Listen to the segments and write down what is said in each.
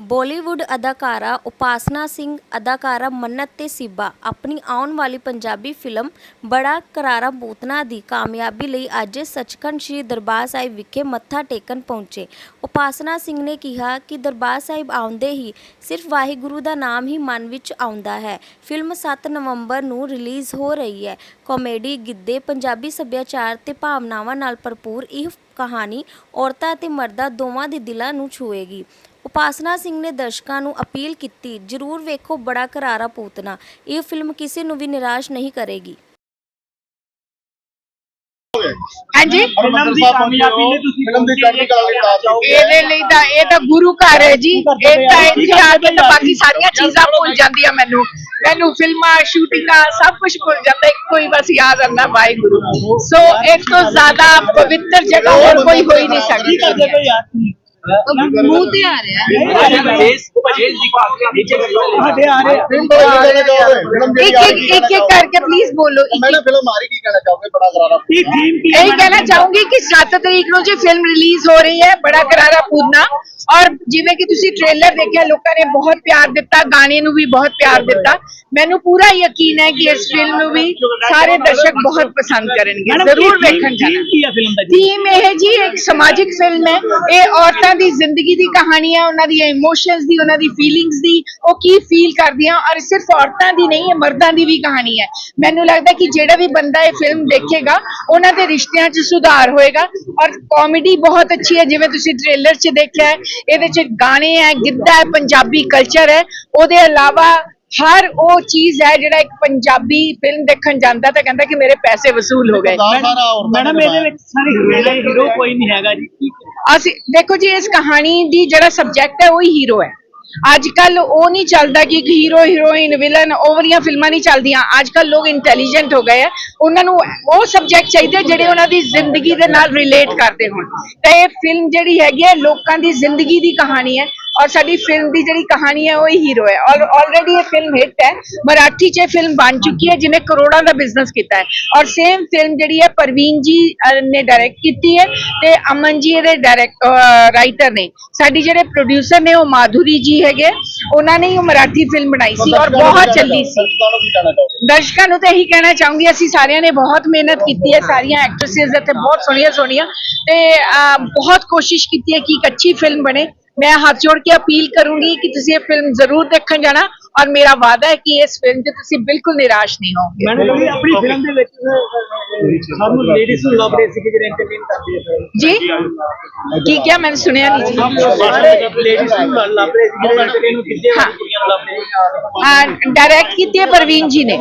ਬਾਲੀਵੁੱਡ ਅਦਾਕਾਰਾ ਉਪਾਸਨਾ ਸਿੰਘ, ਅਦਾਕਾਰਾ ਮੰਨਤ ਤੇ ਸਿੱਬਾ, ਆਪਣੀ ਆਉਣ ਵਾਲੀ ਪੰਜਾਬੀ ਫਿਲਮ ਬੜਾ ਕਰਾਰਾ ਬੂਤਨਾ ਦੀ ਕਾਮਯਾਬੀ ਲਈ ਅੱਜ ਸੱਚਖੰਡ ਸ੍ਰੀ ਦਰਬਾਰ ਸਾਹਿਬ ਵਿਖੇ ਮੱਥਾ ਟੇਕਣ ਪਹੁੰਚੇ। ਉਪਾਸਨਾ ਸਿੰਘ ਨੇ ਕਿਹਾ ਕਿ ਦਰਬਾਰ ਸਾਹਿਬ ਆਉਂਦੇ ਹੀ ਸਿਰਫ ਵਾਹਿਗੁਰੂ ਦਾ ਨਾਮ ਹੀ ਮਨ ਵਿੱਚ ਆਉਂਦਾ ਹੈ। ਫਿਲਮ 7 ਨਵੰਬਰ ਨੂੰ ਰਿਲੀਜ਼ ਹੋ ਰਹੀ ਹੈ। ਕਾਮੇਡੀ, ਗਿੱਧੇ, ਪੰਜਾਬੀ ਸੱਭਿਆਚਾਰ ਤੇ ਭਾਵਨਾਵਾਂ ਨਾਲ ਭਰਪੂਰ ਇਹ ਕਹਾਣੀ ਔਰਤਾਂ ਅਤੇ ਮਰਦਾਂ ਦੋਵਾਂ ਦੇ ਦਿਲਾਂ ਨੂੰ ਛੂਏਗੀ। ਉਪਾਸਨਾ ਸਿੰਘ ਨੇ ਦਰਸ਼ਕਾਂ ਨੂੰ ਅਪੀਲ ਕੀਤੀ ਜਰੂਰ ਵੇਖੋ ਬੜਾ ਕਰਾਰਾ ਪੂਤਨਾ ਇਹ ਫਿਲਮ ਕਿਸੇ ਨੂੰ ਵੀ ਨਿਰਾਸ਼ ਨਹੀਂ ਕਰੇਗੀ। ਹਾਂਜੀ? ਫਿਲਮ ਦੀ ਕਾਮਯਾਬੀ ਨੇ ਤੁਸੀਂ ਫਿਲਮ ਦੀ ਚੜ੍ਹਦੀ ਕਲਾ ਲਈ ਦਾਤ ਦਿੱਤੀ ਹੈ। ਇਹਦੇ ਲਈ ਤਾਂ ਇਹ ਤਾਂ ਗੁਰੂ ਘਰ ਹੈ ਜੀ। ਇਹ ਤਾਂ ਇੱਥੇ ਆ ਕੇ ਤਾਂ ਬਾਕੀ ਸਾਰੀਆਂ ਚੀਜ਼ਾਂ ਭੁੱਲ ਜਾਂਦੀਆਂ ਮੈਨੂੰ। ਮੈਨੂੰ ਫਿਲਮਾਂ ਸ਼ੂਟਿੰਗਾਂ ਸਭ ਕੁਝ ਭੁੱਲ ਜਾਂਦਾ ਇੱਕੋ ਹੀ ਬਸ ਯਾਦ ਆਉਂਦਾ ਵਾਹਿਗੁਰੂ। ਸੋ ਇਸ ਤੋਂ ਜ਼ਿਆਦਾ ਪਵਿੱਤਰ ਜਗ੍ਹਾ ਹੋਰ ਕੋਈ ਹੋ ਹੀ ਨਹੀਂ ਸਕਦੀ। ਯਾਰ ਮੂੰਹ ਤੇ ਆ ਰਿਹਾ ਸਾਡੇ ਆ ਰਹੇ ਫਿਲਮ ਬਾਰੇ ਕੀ ਕਹਿਣਾ ਚਾਹੋਗੇ ਫਿਲਮ ਜਿਹੜੀ ਇੱਕ ਆ ਇੱਕ ਰਹੀ ਇੱਕ ਇੱਕ ਕਰਕੇ ਪਲੀਜ਼ ਬੋਲੋ ਇੱਕ ਮੈਡਮ ਫਿਲਮ ਆ ਰਹੀ ਕੀ ਕਹਿਣਾ ਚਾਹੋਗੇ ਬੜਾ ਕਰਾਰਾ ਕੀ ਥੀਮ ਕੀ ਇਹੀ ਕਹਿਣਾ ਚਾਹੂੰਗੀ ਕਿ 7 ਤਰੀਕ ਨੂੰ ਜੀ ਫਿਲਮ ਰਿਲੀਜ਼ ਹੋ ਰਹੀ ਹੈ ਬੜਾ ਕਰਾਰਾ ਪੂਰਨਾ ਔਰ ਜਿਵੇਂ ਕਿ ਤੁਸੀਂ ਟ੍ਰੇਲਰ ਦੇਖਿਆ ਲੋਕਾਂ ਨੇ ਬਹੁਤ ਪਿਆਰ ਦਿੱਤਾ ਗਾਣੇ ਨੂੰ ਵੀ ਬਹੁਤ ਪਿਆਰ ਦਿੱਤਾ। ਮੈਨੂੰ ਪੂਰਾ ਯਕੀਨ ਹੈ ਕਿ ਇਸ ਫਿਲਮ ਨੂੰ ਵੀ ਸਾਰੇ ਦਰਸ਼ਕ ਬਹੁਤ ਪਸੰਦ ਕਰਨਗੇ। ਜ਼ਰੂਰ ਵੇਖਣ ਜਾਣਾ। ਥੀਮ ਇਹ ਜੀ ਇੱਕ ਸਮਾਜਿਕ ਫਿਲਮ ਹੈ। ਇਹ ਔਰਤਾਂ ਦੀ ਜ਼ਿੰਦਗੀ ਦੀ ਕਹਾਣੀ ਹੈ ਉਹਨਾਂ ਦੀਆਂ ਇਮੋਸ਼ਨਸ ਦੀ ਉਹਨਾਂ ਦੀ ਫੀਲਿੰਗਸ ਦੀ ਉਹ ਕੀ ਫੀਲ ਕਰਦੀਆਂ। ਔਰ ਸਿਰਫ ਔਰਤਾਂ ਦੀ ਨਹੀਂ ਹੈ ਮਰਦਾਂ ਦੀ ਵੀ ਕਹਾਣੀ ਹੈ। ਮੈਨੂੰ ਲੱਗਦਾ ਕਿ ਜਿਹੜਾ ਵੀ ਬੰਦਾ ਇਹ ਫਿਲਮ ਦੇਖੇਗਾ ਉਹਨਾਂ ਦੇ ਰਿਸ਼ਤਿਆਂ 'ਚ ਸੁਧਾਰ ਹੋਏਗਾ। ਔਰ ਕਾਮੇਡੀ ਬਹੁਤ ਅੱਛੀ ਹੈ ਜਿਵੇਂ ਤੁਸੀਂ ਟ੍ਰੇਲਰ 'ਚ ਦੇਖਿਆ ਹੈ ਇਹਦੇ 'ਚ ਗਾਣੇ ਹੈ ਗਿੱਧਾ ਹੈ ਪੰਜਾਬੀ ਕਲਚਰ ਹੈ। ਉਹਦੇ ਇਲਾਵਾ ਹਰ ਉਹ ਚੀਜ਼ ਹੈ ਜਿਹੜਾ ਇੱਕ ਪੰਜਾਬੀ ਫਿਲਮ ਦੇਖਣ ਜਾਂਦਾ ਤਾਂ ਕਹਿੰਦਾ ਕਿ ਮੇਰੇ ਪੈਸੇ ਵਸੂਲ ਹੋ ਗਏ। ਮੈਡਮ ਇਹਦੇ ਵਿੱਚ ਸਾਰੇ ਹੀਰੋ ਹੀਰੋ ਕੋਈ ਨਹੀਂ ਹੈਗਾ ਜੀ। ਅਸੀਂ ਦੇਖੋ ਜੀ ਇਸ ਕਹਾਣੀ ਦੀ ਜਿਹੜਾ ਸਬਜੈਕਟ ਹੈ ਉਹ ਹੀ ਹੀਰੋ ਹੈ। ਅੱਜ ਕੱਲ ਉਹ ਨਹੀਂ ਚੱਲਦਾ ਕਿ ਇੱਕ ਹੀਰੋ ਹੀਰੋਇਨ ਵਿਲਨ ਉਹ ਵਾਲੀਆਂ ਫਿਲਮਾਂ ਨਹੀਂ ਚੱਲਦੀਆਂ। ਅੱਜ ਕੱਲ ਲੋਕ ਇੰਟੈਲੀਜੈਂਟ ਹੋ ਗਏ ਆ। ਉਹਨਾਂ ਨੂੰ ਉਹ ਸਬਜੈਕਟ ਚਾਹੀਦੇ ਜਿਹੜੇ ਉਹਨਾਂ ਦੀ ਜ਼ਿੰਦਗੀ ਦੇ ਨਾਲ ਰਿਲੇਟ ਕਰਦੇ ਹੋਣ। ਤਾਂ ਇਹ ਫਿਲਮ ਜਿਹੜੀ ਹੈਗੀ ਹੈ ਲੋਕਾਂ ਦੀ ਜ਼ਿੰਦਗੀ ਦੀ ਕਹਾਣੀ ਹੈ। ਔਰ ਸਾਡੀ ਫਿਲਮ ਦੀ ਜਿਹੜੀ ਕਹਾਣੀ ਹੈ ਉਹ ਹੀ ਹੀਰੋ ਹੈ। ਔਰ ਆਲਰੇਡੀ ਇਹ ਫਿਲਮ ਹਿੱਟ ਹੈ। ਮਰਾਠੀ 'ਚ ਇਹ ਫਿਲਮ ਬਣ ਚੁੱਕੀ ਹੈ ਜਿਹਨੇ ਕਰੋੜਾਂ ਦਾ ਬਿਜ਼ਨਸ ਕੀਤਾ ਹੈ। ਔਰ ਸੇਮ ਫਿਲਮ ਜਿਹੜੀ ਹੈ ਪ੍ਰਵੀਨ ਜੀ ਨੇ ਡਾਇਰੈਕਟ ਕੀਤੀ ਹੈ ਤੇ ਅਮਨ ਜੀ ਇਹਦੇ ਡਾਇਰੈਕਟ ਰਾਈਟਰ ਨੇ। ਸਾਡੀ ਜਿਹੜੇ ਪ੍ਰੋਡਿਊਸਰ ਨੇ ਉਹ ਮਾਧੁਰੀ ਜੀ ਹੈਗੇ। ਉਹਨਾਂ ਨੇ ਹੀ ਉਹ ਮਰਾਠੀ ਫਿਲਮ ਬਣਾਈ ਸੀ ਔਰ ਬਹੁਤ ਚੱਲੀ ਸੀ। ਦਰਸ਼ਕਾਂ ਨੂੰ ਤਾਂ ਇਹੀ ਕਹਿਣਾ ਚਾਹੂੰਗੀ ਅਸੀਂ ਸਾਰਿਆਂ ਨੇ ਬਹੁਤ ਮਿਹਨਤ ਕੀਤੀ ਹੈ ਸਾਰੀਆਂ ਐਕਟ੍ਰੈਸਸ ਇੱਥੇ ਬਹੁਤ ਸੋਹਣੀਆਂ ਸੋਹਣੀਆਂ ਤੇ ਬਹੁਤ ਕੋਸ਼ਿਸ਼ ਕੀਤੀ ਹੈ ਕਿ ਇੱਕ ਅੱਛੀ ਫਿਲਮ ਬਣੇ। ਮੈਂ ਹੱਥ ਜੋੜ ਕੇ ਅਪੀਲ ਕਰੂੰਗੀ ਕਿ ਤੁਸੀਂ ਇਹ ਫਿਲਮ ਜ਼ਰੂਰ ਦੇਖਣ ਜਾਣਾ ਔਰ ਮੇਰਾ ਵਾਅਦਾ ਹੈ ਕਿ ਇਸ ਫਿਲਮ 'ਚ ਤੁਸੀਂ ਬਿਲਕੁਲ ਨਿਰਾਸ਼ ਨਹੀਂ ਹੋਵੋਗੇ। ਮੈਡਮ ਜੀ ਆਪਣੀ ਫਿਲਮ ਦੇ ਵਿੱਚ ਸਾਨੂੰ ਲੇਡੀਜ਼ ਨੂੰ ਲੱਭ ਰਹੇ ਸੀ ਕਿ ਜਿਹੜੇ ਐਂਟਰਟੇਨ ਕਰਦੀ ਹੈ ਫਿਲਮ ਜੀ? ਕੀ ਕਿਹਾ? ਮੈਂ ਸੁਣਿਆ ਨਹੀਂ ਜੀ। ਲੇਡੀਜ਼ ਨੂੰ ਲੱਭ ਰਹੇ ਸੀ ਜਿਹੜੇ ਐਂਟਰਟੇਨ ਕਿੱਦੇ ਹਾਂ। ਕੁੜੀਆਂ ਨੂੰ ਲੱਭ ਰਹੇ ਸੀ ਡਾਇਰੈਕਟ ਕੀਤੀ ਹੈ ਪ੍ਰਵੀਨ ਜੀ ਨੇ।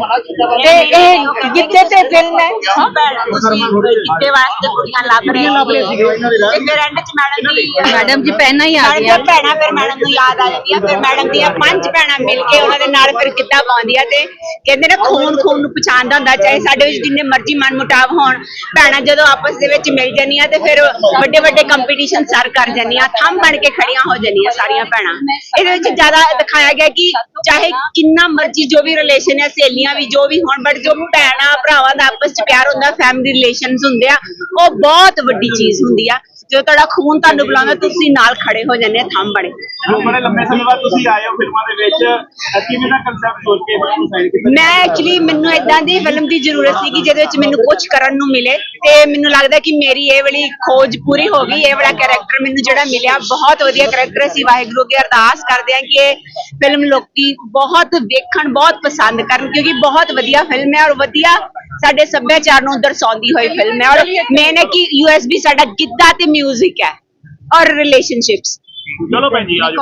ਤੇ ਇਹ ਗਿੱਧੇ ਤੇ ਫਿਲਮ ਹੈ। ਕਿੱਤੇ ਵਾਸਤੇ ਕੁੜੀਆਂ ਲੱਭ ਰਹੇ ਸੀ ਤੇ ਫਿਰ ਐਂਡ ਚ ਮੈਡਮ ਦੀ ਮੈਡਮ ਜੀ ਪਹਿਲਾਂ ਹੀ ਨਾਲੇ ਫਿਰ ਭੈਣਾਂ ਫਿਰ ਮੈਡਮ ਨੂੰ ਯਾਦ ਆ ਜਾਂਦੀਆਂ ਫਿਰ ਮੈਡਮ ਦੀਆਂ ਪੰਜ ਭੈਣਾਂ ਮਿਲ ਕੇ ਉਹਨਾਂ ਦੇ ਨਾਲ ਫਿਰ ਕਿੱਦਾਂ ਪਾਉਂਦੀਆਂ ਤੇ ਕਹਿੰਦੇ ਨੇ ਖੂਨ ਖੂਨ ਨੂੰ ਪਛਾਣਦਾ ਹੁੰਦਾ ਚਾਹੇ ਸਾਡੇ ਵਿੱਚ ਜਿੰਨੇ ਮਰਜ਼ੀ ਮਨਮੁਟਾਵ ਹੋਣ। ਭੈਣਾਂ, ਜਦੋਂ ਆਪਸ ਦੇ ਵਿੱਚ ਮਿਲ ਜਾਂਦੀਆਂ ਤੇ ਫਿਰ ਵੱਡੇ ਵੱਡੇ ਕੰਪੀਟੀਸ਼ਨ ਸਰ ਕਰ ਜਾਂਦੀਆਂ, ਥੰਮ ਬਣ ਕੇ ਖੜੀਆਂ ਹੋ ਜਾਂਦੀਆਂ ਸਾਰੀਆਂ ਭੈਣਾਂ। ਇਹਦੇ ਵਿੱਚ ਜ਼ਿਆਦਾ ਦਿਖਾਇਆ ਗਿਆ ਕਿ ਚਾਹੇ ਕਿੰਨਾ ਮਰਜ਼ੀ ਜੋ ਵੀ ਰਿਲੇਸ਼ਨ ਹੈ ਸਹੇਲੀਆਂ ਵੀ, ਜੋ ਵੀ ਹੋਣ ਬਟ ਜੋ ਭੈਣਾਂ ਭਰਾਵਾਂ ਦਾ ਆਪਸ ਚ ਪਿਆਰ ਹੁੰਦਾ ਫੈਮਿਲੀ ਰਿਲੇਸ਼ਨਸ ਹੁੰਦੇ ਆ, ਉਹ ਬਹੁਤ ਵੱਡੀ ਚੀਜ਼ ਹੁੰਦੀ ਆ। ਜਦੋਂ ਤੁਹਾਡਾ ਖੂਨ ਤੁਹਾਨੂੰ ਬੁਲਾਉਂਦਾ ਤੁਸੀਂ ਨਾਲ ਖੜੇ ਹੋ ਜਾਂਦੇ ਥੰਮ ਬਣੇ। ਜੋ ਬੜੇ ਲੰਬੇ ਸਮੇਂ ਬਾਅਦ ਤੁਸੀਂ ਆਏ ਹੋ ਫਿਲਮਾਂ ਦੇ ਵਿੱਚ ਅਹ ਕਿਵੇਂ ਦਾ ਕਨਸੈਪਟ ਸੋਚ ਕੇ ਫਿਲਮ ਨੂੰ ਸਾਈਡ ਕੀਤਾ? ਮੈਂ ਐਕਚੁਅਲੀ ਮੈਨੂੰ ਇਦਾਂ ਦੀ ਫਿਲਮ ਦੀ ਜ਼ਰੂਰਤ ਸੀ ਕਿ ਜਿਹਦੇ ਵਿੱਚ ਮੈਨੂੰ ਕੁਝ ਕਰਨ ਨੂੰ ਮਿਲੇ ਤੇ ਮੈਨੂੰ ਲੱਗਦਾ ਕਿ ਮੇਰੀ ਇਹ ਵਾਲੀ ਖੋਜ ਪੂਰੀ ਹੋ ਗਈ ਇਹ ਵਾਲਾ ਕੈਰੈਕਟਰ ਮੈਨੂੰ ਜਿਹੜਾ ਮਿਲਿਆ ਬਹੁਤ ਵਧੀਆ ਕੈਰੈਕਟਰ ਸੀ ਵਾਹਿਗੁਰੂ ਅੱਗੇ ਅਰਦਾਸ ਕਰਦੇ ਆ ਕਿ ਇਹ ਫਿਲਮ ਲੋਕੀ ਬਹੁਤ ਵੇਖਣ ਬਹੁਤ ਪਸੰਦ ਕਰਨ ਕਿਉਂਕਿ ਬਹੁਤ ਵਧੀਆ ਫਿਲਮ ਹੈ ਔਰ ਵਧੀਆ ਸਾਡੇ ਸੱਭਿਆਚਾਰ ਨੂੰ ਦਰਸਾਉਂਦੀ ਹੋਈ ਫਿਲਮ ਹੈ ਔਰ ਮੇਨ ਹੈ ਕਿ ਯੂਐਸਬੀ ਸਾਡਾ ਗਿੱਧਾ ਤੇ 뮤직 ਹੈ ਔਰ ਰਿਲੇਸ਼ਨਸ਼ਿਪਸ ਚਲੋ ਭੈਣ ਜੀ ਆਜੋ